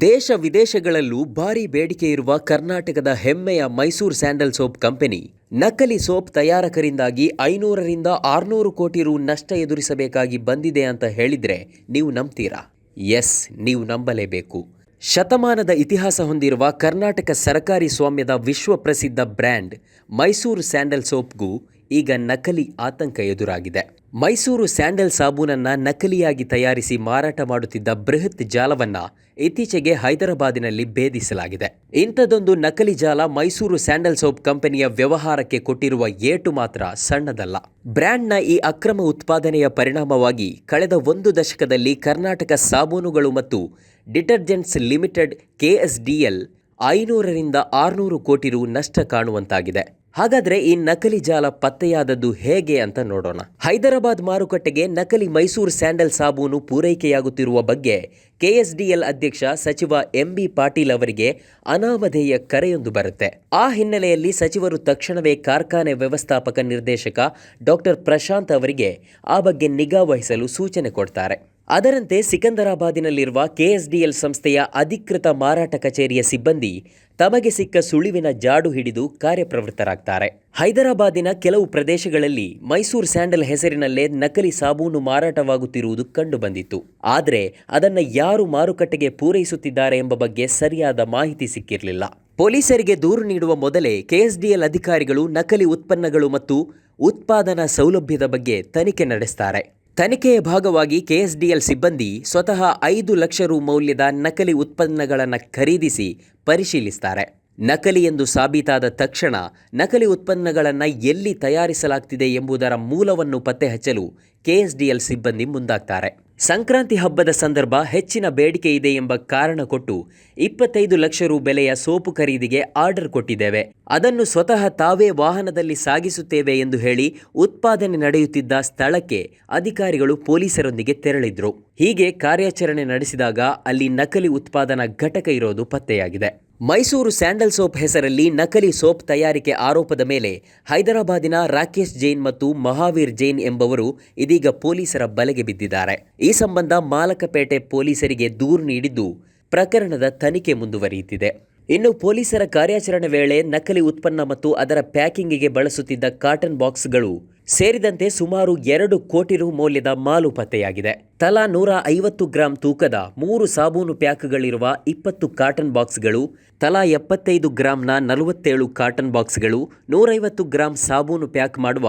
ದೇಶ ವಿದೇಶಗಳಲ್ಲೂ ಭಾರಿ ಬೇಡಿಕೆ ಇರುವ ಕರ್ನಾಟಕದ ಹೆಮ್ಮೆಯ ಮೈಸೂರು ಸ್ಯಾಂಡಲ್ ಸೋಪ್ ಕಂಪನಿ. ನಕಲಿ ಸೋಪ್ ತಯಾರಕರಿಂದಾಗಿ ಐನೂರರಿಂದ ಆರುನೂರು ಕೋಟಿ ರು ನಷ್ಟ ಎದುರಿಸಬೇಕಾಗಿ ಬಂದಿದೆ ಅಂತ ಹೇಳಿದ್ರೆ ನೀವು ನಂಬ್ತೀರಾ? ಎಸ್, ನೀವು ನಂಬಲೇಬೇಕು. ಶತಮಾನದ ಇತಿಹಾಸ ಹೊಂದಿರುವ ಕರ್ನಾಟಕ ಸರಕಾರಿ ಸ್ವಾಮ್ಯದ ವಿಶ್ವ ಪ್ರಸಿದ್ಧ ಬ್ರ್ಯಾಂಡ್ ಮೈಸೂರು ಸ್ಯಾಂಡಲ್ ಸೋಪ್ಗೂ ಈಗ ನಕಲಿ ಆತಂಕ ಎದುರಾಗಿದೆ. ಮೈಸೂರು ಸ್ಯಾಂಡಲ್ ಸಾಬೂನನ್ನು ನಕಲಿಯಾಗಿ ತಯಾರಿಸಿ ಮಾರಾಟ ಮಾಡುತ್ತಿದ್ದ ಬೃಹತ್ ಜಾಲವನ್ನು ಇತ್ತೀಚೆಗೆ ಹೈದರಾಬಾದಿನಲ್ಲಿ ಭೇದಿಸಲಾಗಿದೆ. ಇಂಥದೊಂದು ನಕಲಿ ಜಾಲ ಮೈಸೂರು ಸ್ಯಾಂಡಲ್ ಸೋಪ್ ಕಂಪನಿಯ ವ್ಯವಹಾರಕ್ಕೆ ಕೊಟ್ಟಿರುವ ಏಟು ಮಾತ್ರ ಸಣ್ಣದಲ್ಲ. ಬ್ರ್ಯಾಂಡ್ನ ಈ ಅಕ್ರಮ ಉತ್ಪಾದನೆಯ ಪರಿಣಾಮವಾಗಿ ಕಳೆದ ಒಂದು ದಶಕದಲ್ಲಿ ಕರ್ನಾಟಕ ಸಾಬೂನುಗಳು ಮತ್ತು ಡಿಟರ್ಜೆಂಟ್ಸ್ ಲಿಮಿಟೆಡ್, ಕೆಎಸ್ಡಿಎಲ್ ಐನೂರರಿಂದ ಆರುನೂರು ಕೋಟಿ ರು ನಷ್ಟ ಕಾಣುವಂತಾಗಿದೆ. ಹಾಗಾದ್ರೆ ಈ ನಕಲಿ ಜಾಲ ಪತ್ತೆಯಾದದ್ದು ಹೇಗೆ ಅಂತ ನೋಡೋಣ. ಹೈದರಾಬಾದ್ ಮಾರುಕಟ್ಟೆಗೆ ನಕಲಿ ಮೈಸೂರು ಸ್ಯಾಂಡಲ್ ಸಾಬೂನು ಪೂರೈಕೆಯಾಗುತ್ತಿರುವ ಬಗ್ಗೆ ಕೆಎಸ್ಡಿಎಲ್ ಅಧ್ಯಕ್ಷ ಸಚಿವ ಎಂಬಿ ಪಾಟೀಲ್ ಅವರಿಗೆ ಅನಾಮಧೇಯ ಕರೆಯೊಂದು ಬರುತ್ತೆ. ಆ ಹಿನ್ನೆಲೆಯಲ್ಲಿ ಸಚಿವರು ತಕ್ಷಣವೇ ಕಾರ್ಖಾನೆ ವ್ಯವಸ್ಥಾಪಕ ನಿರ್ದೇಶಕ ಡಾಕ್ಟರ್ ಪ್ರಶಾಂತ್ ಅವರಿಗೆ ಆ ಬಗ್ಗೆ ನಿಗಾ ವಹಿಸಲು ಸೂಚನೆ ಕೊಡ್ತಾರೆ. ಅದರಂತೆ ಸಿಕಂದರಾಬಾದಿನಲ್ಲಿರುವ ಕೆಎಸ್ಡಿಎಲ್ ಸಂಸ್ಥೆಯ ಅಧಿಕೃತ ಮಾರಾಟ ಕಚೇರಿಯ ಸಿಬ್ಬಂದಿ ತಮಗೆ ಸಿಕ್ಕ ಸುಳಿವಿನ ಜಾಡು ಹಿಡಿದು ಕಾರ್ಯಪ್ರವೃತ್ತರಾಗ್ತಾರೆ. ಹೈದರಾಬಾದಿನ ಕೆಲವು ಪ್ರದೇಶಗಳಲ್ಲಿ ಮೈಸೂರು ಸ್ಯಾಂಡಲ್ ಹೆಸರಿನಲ್ಲೇ ನಕಲಿ ಸಾಬೂನು ಮಾರಾಟವಾಗುತ್ತಿರುವುದು ಕಂಡುಬಂದಿತ್ತು. ಆದರೆ ಅದನ್ನು ಯಾರು ಮಾರುಕಟ್ಟೆಗೆ ಪೂರೈಸುತ್ತಿದ್ದಾರೆ ಎಂಬ ಬಗ್ಗೆ ಸರಿಯಾದ ಮಾಹಿತಿ ಸಿಕ್ಕಿರಲಿಲ್ಲ. ಪೊಲೀಸರಿಗೆ ದೂರು ನೀಡುವ ಮೊದಲೇ ಕೆಎಸ್ಡಿಎಲ್ ಅಧಿಕಾರಿಗಳು ನಕಲಿ ಉತ್ಪನ್ನಗಳು ಮತ್ತು ಉತ್ಪಾದನಾ ಸೌಲಭ್ಯದ ಬಗ್ಗೆ ತನಿಖೆ ನಡೆಸ್ತಾರೆ. ತನಿಖೆಯ ಭಾಗವಾಗಿ ಕೆಎಸ್ಡಿಎಲ್ ಸಿಬ್ಬಂದಿ ಸ್ವತಃ ಐದು ಲಕ್ಷ ರು ಮೌಲ್ಯದ ನಕಲಿ ಉತ್ಪನ್ನಗಳನ್ನು ಖರೀದಿಸಿ ಪರಿಶೀಲಿಸ್ತಾರೆ. ನಕಲಿ ಎಂದು ಸಾಬೀತಾದ ತಕ್ಷಣ ನಕಲಿ ಉತ್ಪನ್ನಗಳನ್ನು ಎಲ್ಲಿ ತಯಾರಿಸಲಾಗ್ತಿದೆ ಎಂಬುದರ ಮೂಲವನ್ನು ಪತ್ತೆ ಹಚ್ಚಲು ಕೆಎಸ್ಡಿಎಲ್ ಸಿಬ್ಬಂದಿ ಮುಂದಾಗ್ತಾರೆ. ಸಂಕ್ರಾಂತಿ ಹಬ್ಬದ ಸಂದರ್ಭ ಹೆಚ್ಚಿನ ಬೇಡಿಕೆ ಇದೆ ಎಂಬ ಕಾರಣ ಕೊಟ್ಟು ಇಪ್ಪತ್ತೈದು ಲಕ್ಷ ರು ಬೆಲೆಯ ಸೋಪು ಖರೀದಿಗೆ ಆರ್ಡರ್ ಕೊಟ್ಟಿದ್ದೇವೆ. ಅದನ್ನು ಸ್ವತಃ ತಾವೇ ವಾಹನದಲ್ಲಿ ಸಾಗಿಸುತ್ತೇವೆ ಎಂದು ಹೇಳಿ ಉತ್ಪಾದನೆ ನಡೆಯುತ್ತಿದ್ದ ಸ್ಥಳಕ್ಕೆ ಅಧಿಕಾರಿಗಳು ಪೊಲೀಸರೊಂದಿಗೆ ತೆರಳಿದ್ರು. ಹೀಗೆ ಕಾರ್ಯಾಚರಣೆ ನಡೆಸಿದಾಗ ಅಲ್ಲಿ ನಕಲಿ ಉತ್ಪಾದನಾ ಘಟಕ ಇರೋದು ಪತ್ತೆಯಾಗಿದೆ. ಮೈಸೂರು ಸ್ಯಾಂಡಲ್ ಸೋಪ್ ಹೆಸರಲ್ಲಿ ನಕಲಿ ಸೋಪ್ ತಯಾರಿಕೆ ಆರೋಪದ ಮೇಲೆ ಹೈದರಾಬಾದಿನ ರಾಕೇಶ್ ಜೈನ್ ಮತ್ತು ಮಹಾವೀರ್ ಜೈನ್ ಎಂಬವರು ಇದೀಗ ಪೊಲೀಸರ ಬಲೆಗೆ ಬಿದ್ದಿದ್ದಾರೆ. ಈ ಸಂಬಂಧ ಮಾಲಕಪೇಟೆ ಪೊಲೀಸರಿಗೆ ದೂರು ನೀಡಿದ್ದು ಪ್ರಕರಣದ ತನಿಖೆ ಮುಂದುವರಿಯುತ್ತಿದೆ. ಇನ್ನು ಪೊಲೀಸರ ಕಾರ್ಯಾಚರಣೆ ವೇಳೆ ನಕಲಿ ಉತ್ಪನ್ನ ಮತ್ತು ಅದರ ಪ್ಯಾಕಿಂಗಿಗೆ ಬಳಸುತ್ತಿದ್ದ ಕಾಟನ್ ಬಾಕ್ಸ್ಗಳು ಸೇರಿದಂತೆ ಸುಮಾರು ಎರಡು ಕೋಟಿ ರು ಮೌಲ್ಯದ ಮಾಲು ಪತ್ತೆಯಾಗಿದೆ. ತಲಾ ನೂರ ಐವತ್ತು ಗ್ರಾಂ ತೂಕದ ಮೂರು ಸಾಬೂನು ಪ್ಯಾಕ್ಗಳಿರುವ ಇಪ್ಪತ್ತು ಕಾಟನ್ ಬಾಕ್ಸ್ಗಳು, ತಲಾ ಎಪ್ಪತ್ತೈದು ಗ್ರಾಂನ ನಲವತ್ತೇಳು ಕಾಟನ್ ಬಾಕ್ಸ್ಗಳು ನೂರೈವತ್ತು ಗ್ರಾಂ ಸಾಬೂನು ಪ್ಯಾಕ್ ಮಾಡುವ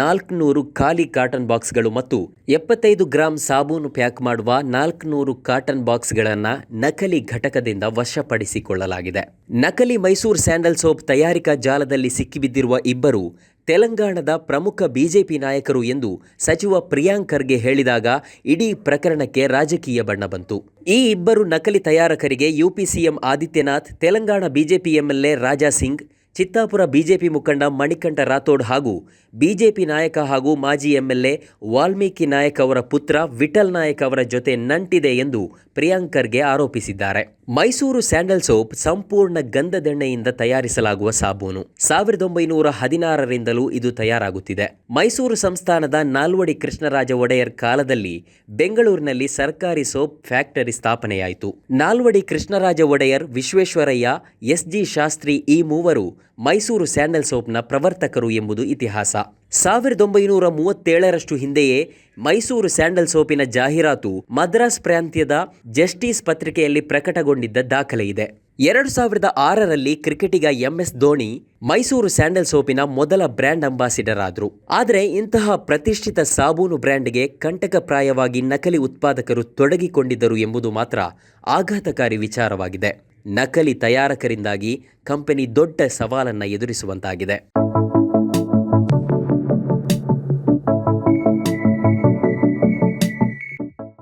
ನಾಲ್ಕುನೂರು ಖಾಲಿ ಕಾಟನ್ ಬಾಕ್ಸ್ಗಳು ಮತ್ತು ಎಪ್ಪತ್ತೈದು ಗ್ರಾಂ ಸಾಬೂನು ಪ್ಯಾಕ್ ಮಾಡುವ ನಾಲ್ಕುನೂರು ಕಾಟನ್ ಬಾಕ್ಸ್ಗಳನ್ನು ನಕಲಿ ಘಟಕದಿಂದ ವಶಪಡಿಸಿಕೊಳ್ಳಲಾಗಿದೆ. ನಕಲಿ ಮೈಸೂರು ಸ್ಯಾಂಡಲ್ ಸೋಪ್ ತಯಾರಿಕಾ ಜಾಲದಲ್ಲಿ ಸಿಕ್ಕಿಬಿದ್ದಿರುವ ಇಬ್ಬರು ತೆಲಂಗಾಣದ ಪ್ರಮುಖ ಬಿಜೆಪಿ ನಾಯಕರು ಎಂದು ಸಚಿವ ಪ್ರಿಯಾಂಕ್ ಖರ್ಗೆ ಹೇಳಿದಾಗ ಇಡೀ ಪ್ರಕರಣಕ್ಕೆ ರಾಜಕೀಯ ಬಣ್ಣ ಬಂತು. ಈ ಇಬ್ಬರು ನಕಲಿ ತಯಾರಕರಿಗೆ UP CM Adityanath, Telangana BJP MLA Raja Singh Chittapur BJP ಮುಖಂಡ ಮಣಿಕಂಠ ರಾಥೋಡ್ ಹಾಗೂ ಬಿಜೆಪಿ ನಾಯಕ ಹಾಗೂ ಮಾಜಿ ಎಂಎಲ್ಎ ವಾಲ್ಮೀಕಿ ನಾಯಕ್ ಅವರ ಪುತ್ರ ವಿಠಲ್ ನಾಯಕ್ ಅವರ ಜೊತೆ ನಂಟಿದೆ ಎಂದು ಪ್ರಿಯಾಂಕರ್ಗೆ ಆರೋಪಿಸಿದ್ದಾರೆ. ಮೈಸೂರು ಸ್ಯಾಂಡಲ್ ಸೋಪ್ ಸಂಪೂರ್ಣ ಗಂಧದೆಣ್ಣೆಯಿಂದ ತಯಾರಿಸಲಾಗುವ ಸಾಬೂನು. ಸಾವಿರದ ಒಂಬೈನೂರ ಹದಿನಾರರಿಂದಲೂ ಇದು ತಯಾರಾಗುತ್ತಿದೆ. ಮೈಸೂರು ಸಂಸ್ಥಾನದ ನಾಲ್ವಡಿ ಕೃಷ್ಣರಾಜ ಒಡೆಯರ್ ಕಾಲದಲ್ಲಿ ಬೆಂಗಳೂರಿನಲ್ಲಿ ಸರ್ಕಾರಿ ಸೋಪ್ ಫ್ಯಾಕ್ಟರಿ ಸ್ಥಾಪನೆಯಾಯಿತು. ನಾಲ್ವಡಿ ಕೃಷ್ಣರಾಜ ಒಡೆಯರ್ ವಿಶ್ವೇಶ್ವರಯ್ಯ ಎಸ್ಜಿ ಶಾಸ್ತ್ರಿ ಈ ಮೂವರು ಮೈಸೂರು ಸ್ಯಾಂಡಲ್ ಸೋಪ್ನ ಪ್ರವರ್ತಕರು ಎಂಬುದು ಇತಿಹಾಸ. ಸಾವಿರದ ಒಂಬೈನೂರ ಮೂವತ್ತೇಳರಷ್ಟು ಹಿಂದೆಯೇ ಮೈಸೂರು ಸ್ಯಾಂಡಲ್ ಸೋಪಿನ ಜಾಹೀರಾತು ಮದ್ರಾಸ್ ಪ್ರಾಂತ್ಯದ ಜಸ್ಟಿಸ್ ಪತ್ರಿಕೆಯಲ್ಲಿ ಪ್ರಕಟಗೊಂಡಿದ್ದ ದಾಖಲೆ ಇದೆ ಎರಡು ಸಾವಿರದ ಆರರಲ್ಲಿ ಕ್ರಿಕೆಟಿಗ ಎಂಎಸ್ ಧೋನಿ ಮೈಸೂರು ಸ್ಯಾಂಡಲ್ ಸೋಪಿನ ಮೊದಲ ಬ್ರ್ಯಾಂಡ್ ಅಂಬಾಸಿಡರ್ ಆದರು. ಆದರೆ ಇಂತಹ ಪ್ರತಿಷ್ಠಿತ ಸಾಬೂನು ಬ್ರ್ಯಾಂಡ್ಗೆ ಕಂಟಕಪ್ರಾಯವಾಗಿ ನಕಲಿ ಉತ್ಪಾದಕರು ತೊಡಗಿಕೊಂಡಿದ್ದರು ಎಂಬುದು ಮಾತ್ರ ಆಘಾತಕಾರಿ ವಿಚಾರವಾಗಿದೆ. ನಕಲಿ ತಯಾರಕರಿಂದಾಗಿ ಕಂಪನಿ ದೊಡ್ಡ ಸವಾಲನ್ನು ಎದುರಿಸುವಂತಾಗಿದೆ.